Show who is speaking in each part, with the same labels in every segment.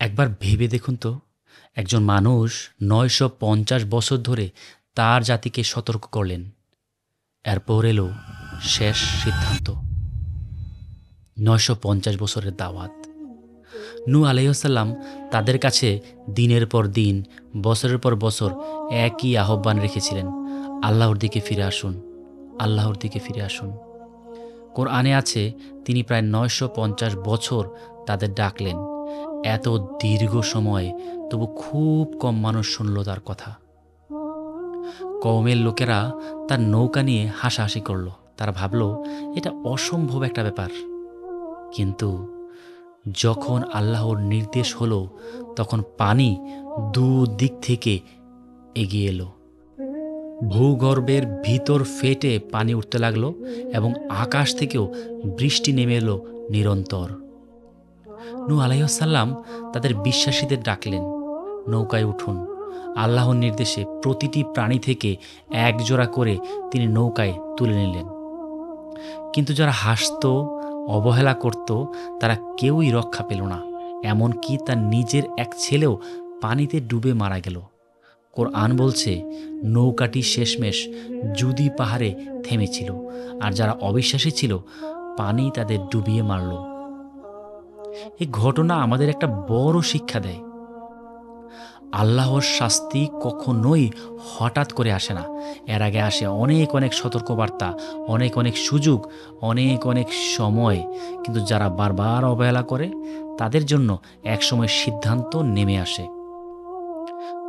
Speaker 1: একবার ভেবে দেখুন তো, একজন মানুষ নয়শো পঞ্চাশ বছর ধরে তার জাতিকে সতর্ক করলেন। এরপর এলো শেষ সিদ্ধান্ত। নয়শো পঞ্চাশ বছরের দাওয়াত। নু আলাইসাল্লাম তাদের কাছে দিনের পর দিন, বছরের পর বছর একই আহ্বান রেখেছিলেন। আল্লাহর দিকে ফিরে আসুন, আল্লাহর দিকে ফিরে আসুন। কোরআনে আছে, তিনি প্রায় নয়শো পঞ্চাশ বছর তাদের ডাকলেন। এত দীর্ঘ সময় তবু খুব কম মানুষ শুনল তার কথা। কওমের লোকেরা তার নৌকা নিয়ে হাসাহাসি করল। তারা ভাবল, এটা অসম্ভব একটা ব্যাপার। কিন্তু যখন আল্লাহর নির্দেশ হলো, তখন পানি দুদিক থেকে এগিয়ে এলো। ভূগর্ভের ভিতর ফেটে পানি উঠতে লাগল এবং আকাশ থেকেও বৃষ্টি নেমে এলো নিরন্তর। নু আলাইসাল্লাম তাদের বিশ্বাসীদের ডাকলেন। নৌকায় উঠুন। আল্লাহর নির্দেশে প্রতিটি প্রাণী থেকে এক জোড়া করে তিনি নৌকায় তুলে নিলেন। কিন্তু যারা হাসত, অবহেলা করত, তারা কেউই রক্ষা পেল না। এমনকি তার নিজের এক ছেলেও পানিতে ডুবে মারা গেল। কোরআন বলছে, নৌকাটি শেষমেশ জুদি পাহাড়ে থেমেছিল। আর যারা অবিশ্বাসী ছিল, পানি তাদের ডুবিয়ে মারল। এই ঘটনা আমাদের একটা বড় শিক্ষা দেয়। আল্লাহর শাস্তি কখনোই হঠাৎ করে আসে না। এর আগে আসে অনেক অনেক সতর্কবার্তা, অনেক অনেক সুযোগ, অনেক অনেক সময়। কিন্তু যারা বারবার অবহেলা করে, তাদের জন্য একসময় সিদ্ধান্ত নেমে আসে।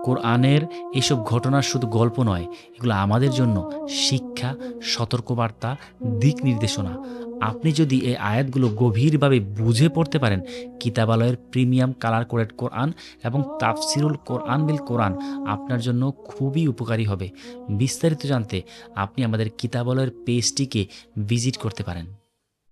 Speaker 1: কোরআনের এইসব ঘটনা শুধু গল্প নয়, এগুলো আমাদের জন্য শিক্ষা, সতর্কবার্তা, দিক নির্দেশনা। আপনি যদি এই আয়াতগুলো গভীরভাবে বুঝে পড়তে পারেন, কিতাবালয়ের প্রিমিয়াম কালার কোরেড কোরআন এবং তাফসিরুল কোরআন বিল কোরআন আপনার জন্য খুবই উপকারী হবে। বিস্তারিত জানতে আপনি আমাদের কিতাবালয়ের পেজটিকে ভিজিট করতে পারেন।